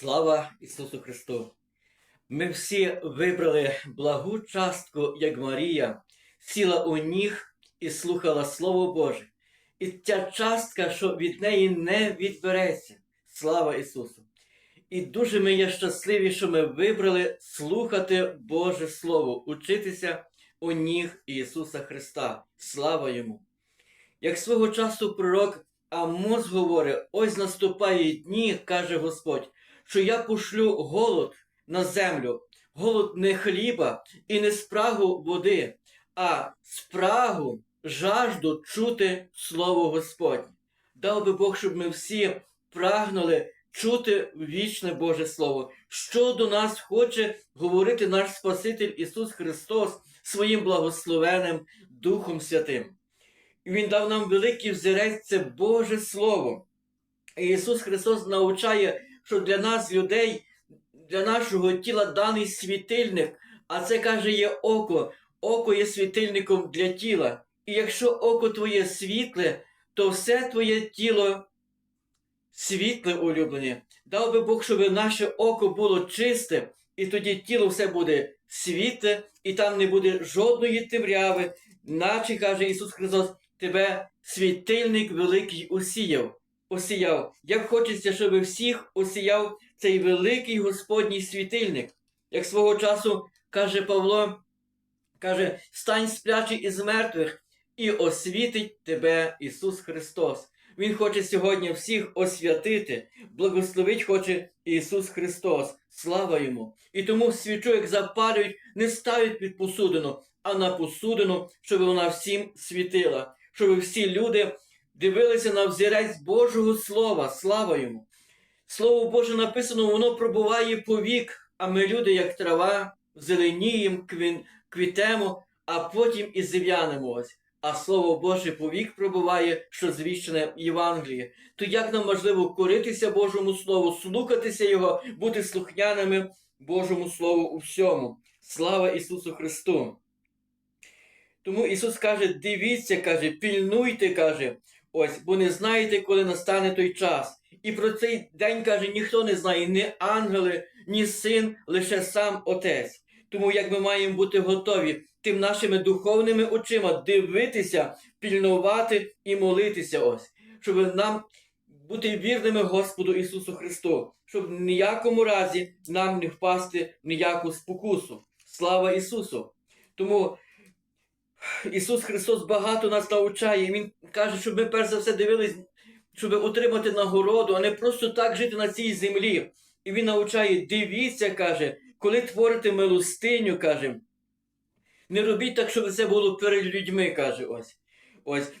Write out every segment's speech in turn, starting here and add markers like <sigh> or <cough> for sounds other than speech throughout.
Слава Ісусу Христу! Ми всі вибрали благу частку, як Марія, сіла у ніг і слухала Слово Боже. І ця частка, що від неї не відбереться. Слава Ісусу! І дуже ми є щасливі, що ми вибрали слухати Боже Слово, учитися у ніг Ісуса Христа. Слава Йому! Як свого часу пророк Амос говорить, ось наступають дні, каже Господь, що я пошлю голод на землю, голод не хліба і не спрагу води, а спрагу, жажду чути Слово Господнє. Дав би Бог, щоб ми всі прагнули чути вічне Боже Слово, що до нас хоче говорити наш Спаситель Ісус Христос своїм благословенним Духом Святим. І Він дав нам великий взірець це Боже Слово. І Ісус Христос навчає, що для нас, людей, для нашого тіла даний світильник, а це каже є око. Око є світильником для тіла. І якщо око твоє світле, то все твоє тіло світле улюблене. Дав би Бог, щоб наше око було чисте, і тоді тіло все буде світле, і там не буде жодної темряви, наче каже Ісус Христос, тебе світильник великий осіяв. Осіяв. Як хочеться, щоб всіх осіяв цей великий Господній світильник. Як свого часу каже Павло, каже, стань сплячий із мертвих, і освітить тебе Ісус Христос. Він хоче сьогодні всіх освятити, благословить хоче Ісус Христос. Слава Йому! І тому свічу, як запалюють, не ставить під посудину, а на посудину, щоб вона всім світила, щоб всі люди дивилися на взірець Божого Слова. Слава йому! Слово Боже написано, воно пробуває повік, а ми люди, як трава, зеленіємо, квін, квітемо, а потім і зів'янемо ось. А Слово Боже повік пробуває, що звіщене Євангелії. То як нам можливо коритися Божому Слову, слухатися Його, бути слухняними Божому Слову у всьому? Слава Ісусу Христу! Тому Ісус каже: дивіться, каже, пільнуйте, каже, ось, бо не знаєте, коли настане той час. І про цей день каже, ніхто не знає, ні ангели, ні син, лише сам Отець. Тому як ми маємо бути готові тим нашими духовними очима дивитися, пільнувати і молитися, ось, щоб нам бути вірними Господу Ісусу Христу, щоб в ніякому разі нам не впасти в ніяку спокусу. Слава Ісусу! Тому Ісус Христос багато нас навчає. Він каже, щоб ми перш за все дивились, щоб отримати нагороду, а не просто так жити на цій землі. І Він навчає, дивіться, каже, коли творите милостиню, каже, не робіть так, щоб це було перед людьми, каже ось. Ось.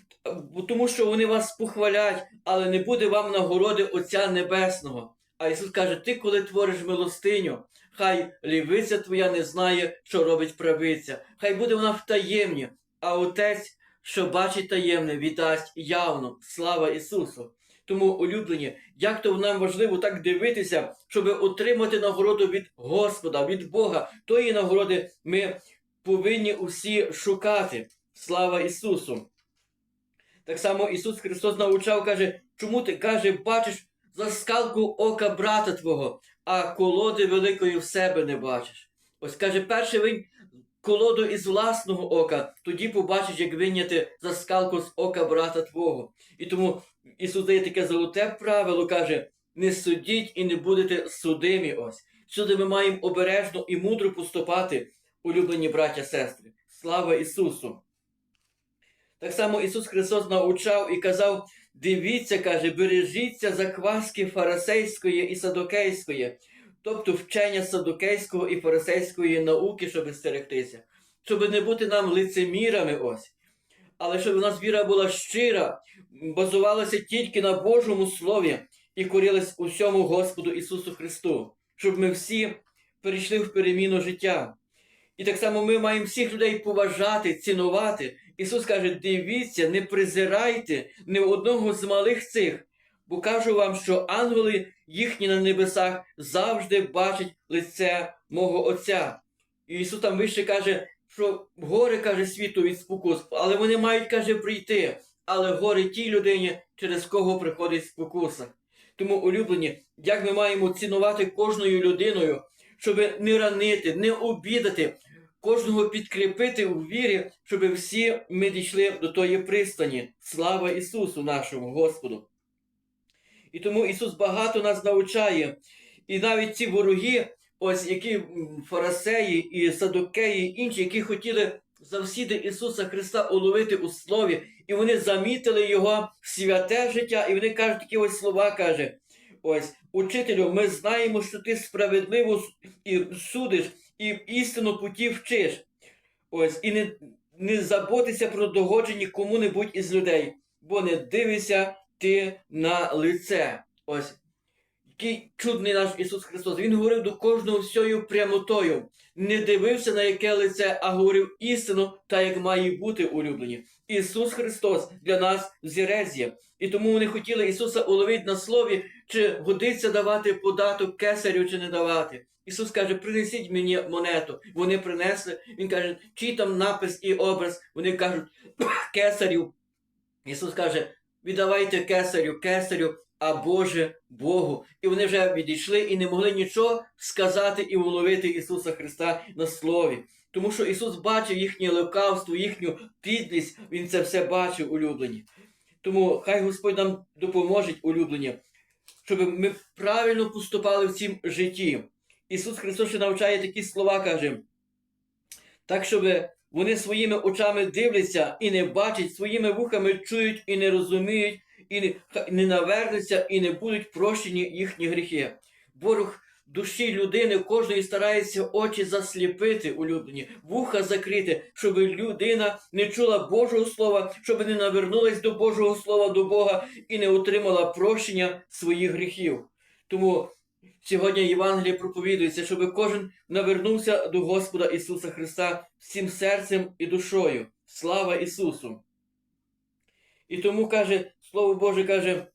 Тому що вони вас похвалять, але не буде вам нагороди Отця Небесного. А Ісус каже: Ти, коли твориш милостиню, хай лівиця твоя не знає, що робить правиця, хай буде вона в таємні, а Отець, що бачить таємне, віддасть явно. Слава Ісусу! Тому, улюблені, як то нам важливо так дивитися, щоб отримати нагороду від Господа, від Бога, тої нагороди ми повинні усі шукати. Слава Ісусу! Так само Ісус Христос навчав, каже, чому ти каже, бачиш заскалку ока брата твого, а колоди великої в себе не бачиш. Ось каже, перший винь колоду із власного ока, тоді побачиш, як виняти заскалку з ока брата твого. І тому Ісус дає таке золоте правило, каже, не судіть і не будете судимі ось. Сюди ми маємо обережно і мудро поступати, улюблені браття сестри. Слава Ісусу! Так само Ісус Христос навчав і казав: дивіться, каже, бережіться закваски фарисейської і садокейської, тобто вчення садокейського і фарисейської науки, щоб стерегтися, щоб не бути нам лицемірами ось. Але щоб у нас віра була щира, базувалася тільки на Божому Слові і корилась усьому Господу Ісусу Христу, щоб ми всі перейшли в переміну життя. І так само ми маємо всіх людей поважати, цінувати. Ісус каже: дивіться, не презирайте ні одного з малих цих, бо кажу вам, що ангели їхні на небесах завжди бачать лице мого Отця. І Ісус там вище каже, що горе каже світу від спокус, але вони мають, каже, прийти. Але горе тій людині, через кого приходить спокуса. Тому, улюблені, як ми маємо цінувати кожною людиною, щоб не ранити, не обідати, кожного підкріпити у вірі, щоб всі ми дійшли до тої пристані. Слава Ісусу нашому Господу! І тому Ісус багато нас навчає. І навіть ці вороги, ось які м, фарисеї і садокеї, інші, які хотіли завсіди Ісуса Христа уловити у слові, і вони замітили Його святе життя, і вони кажуть такі ось слова, каже, ось, учителю, ми знаємо, що ти справедливо і судиш, і істину путі вчиш. Ось, і не, не заботися про догодження кому-небудь із людей, бо не дивися ти на лице. Ось. Який чудний наш Ісус Христос. Він говорив до кожного всьою прямотою. Не дивився на яке лице, а говорив істину, та як має бути улюблені. Ісус Христос для нас взірець є. І тому вони хотіли Ісуса уловити на слові, чи годиться давати податок кесарю, чи не давати. Ісус каже, принесіть мені монету. Вони принесли. Він каже, чий там напис і образ. Вони кажуть, кесарю. Ісус каже, віддавайте кесарю, кесарю, а Боже Богу. І вони вже відійшли і не могли нічого сказати і уловити Ісуса Христа на слові. Тому що Ісус бачив їхнє лукавство, їхню підлість, Він це все бачив, улюблені. Тому хай Господь нам допоможе, улюблені, щоб ми правильно поступали в цім житті. Ісус Христос ще навчає такі слова, каже, так, щоб вони своїми очами дивляться і не бачать, своїми вухами чують і не розуміють, і не, навернуться, і не будуть прощені їхні гріхи. Ворог душі людини кожної старається очі засліпити, улюблені, вуха закрити, щоб людина не чула Божого Слова, щоб не навернулась до Божого Слова, до Бога і не отримала прощення своїх гріхів. Тому сьогодні Євангеліє проповідується, щоб кожен навернувся до Господа Ісуса Христа всім серцем і душою. Слава Ісусу! І тому каже, Слово Боже каже,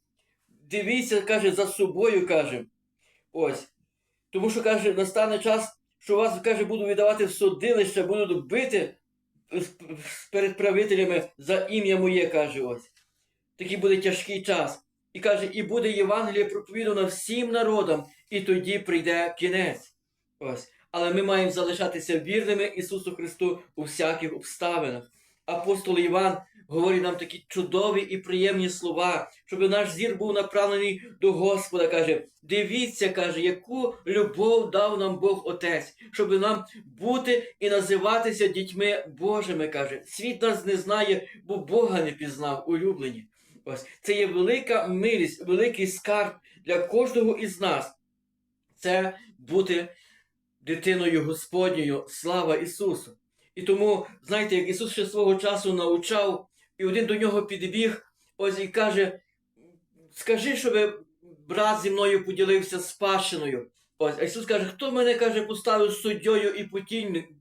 дивіться, каже, за собою, каже. Ось. Тому що каже, настане час, що вас, каже, буду віддавати в судилище, будуть бити перед правителями за ім'я моє, каже ось. Такий буде тяжкий час. І каже, і буде Євангеліє проповідано всім народам, і тоді прийде кінець. Ось. Але ми маємо залишатися вірними Ісусу Христу у всяких обставинах. Апостол Іван говорить нам такі чудові і приємні слова, щоб наш зір був направлений до Господа. каже, дивіться, каже, яку любов дав нам Бог Отець, щоб нам бути і називатися дітьми Божими. каже. Світ нас не знає, бо Бога не пізнав, улюблені. Ось це є велика милість, великий скарб для кожного із нас. Це бути дитиною Господньою. Слава Ісусу! І тому, знаєте, як Ісус ще свого часу навчав, і один до нього підбіг, ось і каже: Скажи, щоб брат зі мною поділився спадщиною. Ось, а Ісус каже, хто мене каже, поставив суддєю і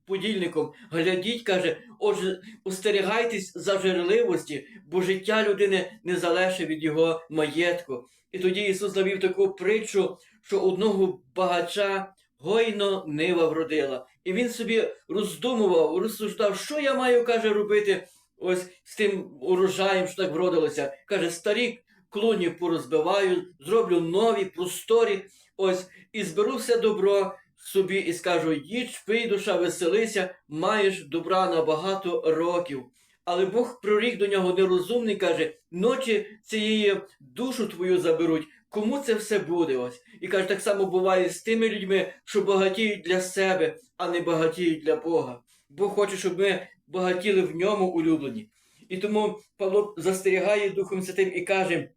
подільником? Глядіть, каже, отже, остерігайтесь за жерливості, бо життя людини не залежить від його маєтку. І тоді Ісус навів таку притчу, що одного багача гойно нива вродила. І він собі роздумував, розсуждав, що я маю, каже, робити ось з тим урожаєм, що так вродилося. Каже, старі клуні порозбиваю, зроблю нові, просторі, ось, і зберу все добро собі і скажу: їдь, пий, душа, веселися, маєш добра на багато років. Але Бог прорік до нього нерозумний, каже, ночі цієї душу твою заберуть. Кому це все буде? Ось? І каже, так само буває з тими людьми, що багатіють для себе, а не багатіють для Бога. Бог хоче, щоб ми багатіли в ньому улюблені. І тому Павло застерігає Духом Святим і каже.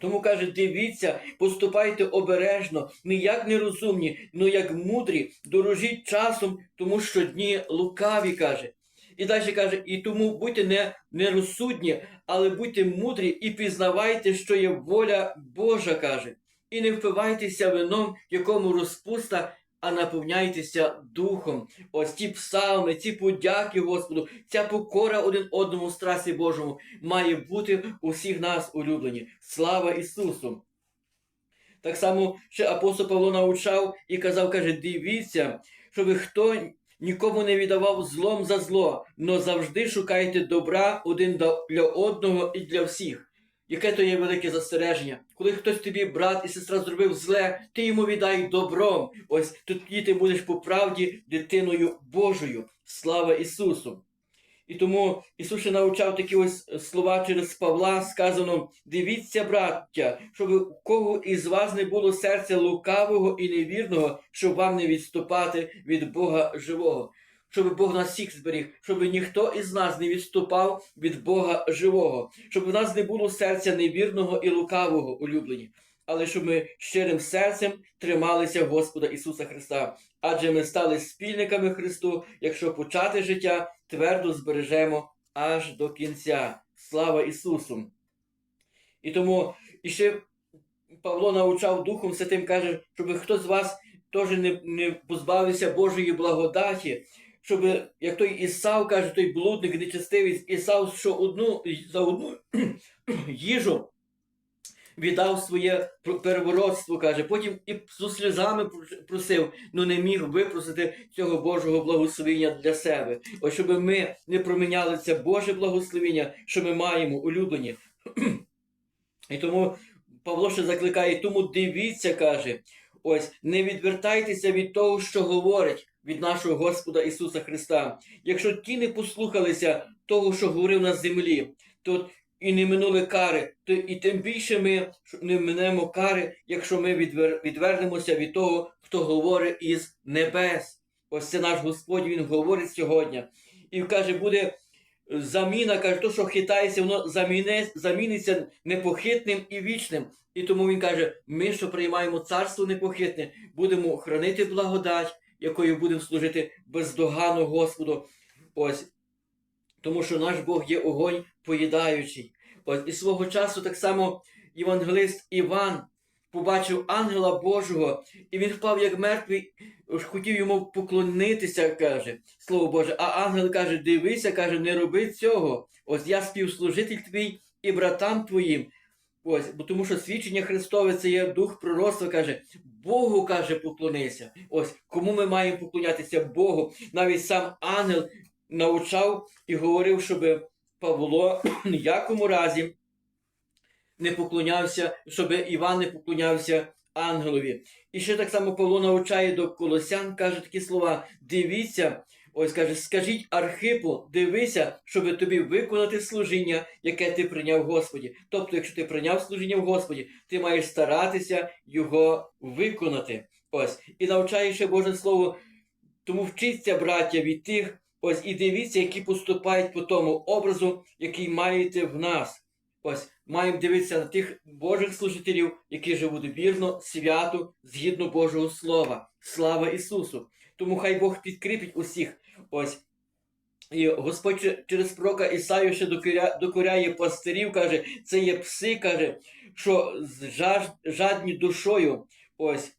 Тому каже, дивіться, поступайте обережно, не як нерозумні, но як мудрі, дорожіть часом, тому що дні лукаві каже. І далі каже, і тому будьте не нерозсудні, але будьте мудрі і пізнавайте, що є воля Божа, каже. І не впивайтеся вином, якому розпуста, а наповняйтеся духом. Ось ці псалми, ці подяки Господу, ця покора один одному в страсі Божому має бути у всіх нас улюблені. Слава Ісусу! Так само ще апостол Павло навчав і казав, каже, дивіться, щоб хто нікому не віддавав злом за зло, но завжди шукайте добра один для одного і для всіх. яке то є велике застереження. Коли хтось тобі, брат і сестра, зробив зле, ти йому віддай добром. Ось тоді ти будеш по правді дитиною Божою. Слава Ісусу! І тому Ісус ще навчав такі ось слова через Павла, сказано: дивіться, браття, щоб у кого із вас не було серця лукавого і невірного, щоб вам не відступати від Бога живого. Щоб Бог нас всіх зберіг, щоб ніхто із нас не відступав від Бога живого, щоб у нас не було серця невірного і лукавого, улюблені, але щоб ми щирим серцем трималися Господа Ісуса Христа. Адже ми стали спільниками Христу, якщо почати життя твердо збережемо аж до кінця. Слава Ісусу! І тому іще Павло навчав Духом Святим, каже, щоб хто з вас теж не, не позбавився Божої благодаті, щоб, як той Ісав каже, той блудник нечестивий Ісав, що одну за одну <clears throat> їжу віддав своє переворотство, каже, потім і зі сльозами просив, ну не міг випросити цього Божого благословення для себе. Ось щоб ми не проміняли це Боже благословення, що ми маємо улюблені. <clears throat> І тому Павло ще закликає, тому дивіться, каже, ось не відвертайтеся від того, що говорить від нашого Господа Ісуса Христа. Якщо ті не послухалися того, що говорив на землі, то і не минули кари, то і тим більше ми не минемо кари, якщо ми відвер... відвернемося від того, хто говорить із небес. Ось це наш Господь, Він говорить сьогодні. І каже, буде заміна, каже, то, що хитається, воно заміне, заміниться непохитним і вічним. І тому він каже: ми, що приймаємо царство непохитне, будемо хранити благодать, якою будемо служити бездоганно Господу. Ось. Тому що наш Бог є огонь поїдаючий. Ось і свого часу так само євангелист Іван побачив ангела Божого, і він впав як мертвий, хотів йому поклонитися, каже, слово Боже. А ангел каже: дивися, каже, не роби цього. Ось я співслужитель твій і братам твоїм. Ось, бо тому що свідчення Христове це є дух пророцтва, каже, Богу каже, поклонися. Ось кому ми маємо поклонятися Богу. Навіть сам ангел навчав і говорив, щоб Павло ніякому разі не поклонявся, щоб Іван не поклонявся ангелові. І ще так само Павло навчає до Колосян, каже такі слова: дивіться, ось каже, скажіть Архипу, дивися, щоб тобі виконати служіння, яке ти прийняв в Господі. Тобто, якщо ти прийняв служіння в Господі, ти маєш старатися його виконати. Ось. І навчає ще Боже Слово. Тому вчіться, браття, від тих, ось і дивіться, які поступають по тому образу, який маєте в нас. Ось маємо дивитися на тих Божих служителів, які живуть вірно, свято, згідно Божого Слова. Слава Ісусу! Тому хай Бог підкріпить усіх. Ось. І Господь через пророка Ісаю ще докоряє пастирів, каже, це є пси, каже, що з жадні душою, ось,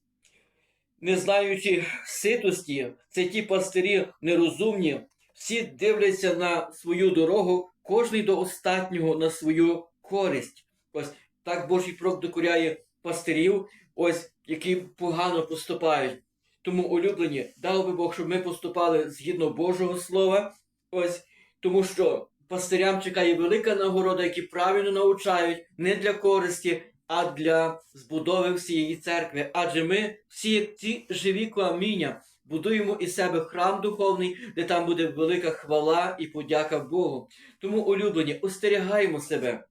не знаючи ситості, це ті пастирі нерозумні, всі дивляться на свою дорогу, кожний до останнього на свою користь. Ось так Божий пророк докоряє пастирів, ось які погано поступають. Тому, улюблені, дав би Бог, щоб ми поступали згідно Божого Слова. Ось тому, що пастирям чекає велика нагорода, які правильно навчають не для користі, а для збудови всієї церкви. Адже ми всі, ці живі каміння, будуємо із себе храм духовний, де там буде велика хвала і подяка Богу. Тому, улюблені, остерігаємо себе.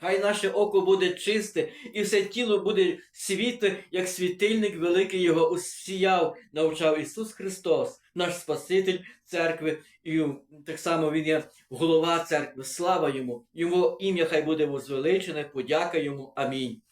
Хай наше око буде чисте, і все тіло буде світле, як світильник великий його осіяв, навчав Ісус Христос, наш Спаситель церкви, і так само Він є голова церкви. Слава йому! Його ім'я хай буде возвеличене, подяка йому. Амінь.